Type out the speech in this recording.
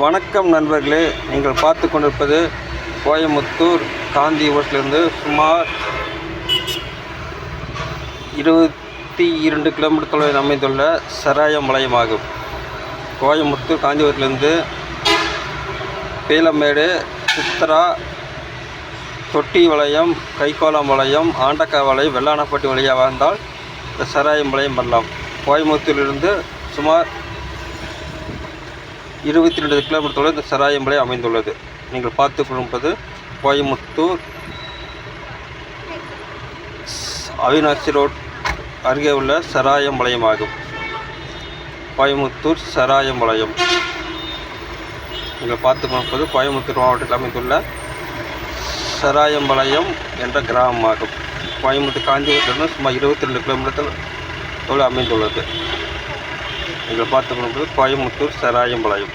வணக்கம் நண்பர்களே. நீங்கள் பார்த்து கொண்டிருப்பது கோயமுத்தூர் காந்தி ஓட்டிலிருந்து சுமார் இருபத்தி இரண்டு கிலோமீட்டர் தொலைவில் அமைந்துள்ள சராயம் வளையமாகும் கோயமுத்தூர் காந்தி ஓட்டிலிருந்து பீலமேடு சித்ரா தொட்டி வளையம் கைகோலம் வளையம் ஆண்டக்கா வளையம் வெள்ளானப்பட்டி வழியாக வந்தால் இந்த சராயம்பாளையம் பண்ணலாம் கோயமுத்தூரிலிருந்து சுமார் இருபத்தி ரெண்டு கிலோமீட்டர் தொலைவில் இந்த சராயமலை அமைந்துள்ளது. நீங்கள் பார்த்து கொண்டிருப்பது கோயமுத்தூர் அவினாசி ரோட் அருகே உள்ள சராயம்பாளையம் ஆகும் கோயமுத்தூர் சராயம்பாளையம் நீங்கள் பார்த்து கொண்டிருப்பது கோயமுத்தூர் மாவட்டத்தில் அமைந்துள்ள சராயம்பாளையம் என்ற கிராமமாகும். கோயமுத்தூர் காஞ்சிபுரத்திலிருந்து சுமார் இருபத்தி ரெண்டு கிலோமீட்டர் தொலைவில் அமைந்துள்ளது. நீங்கள் பார்த்து கொண்டிருப்பது கோயம்புத்தூர் சராயம்பாளையம்.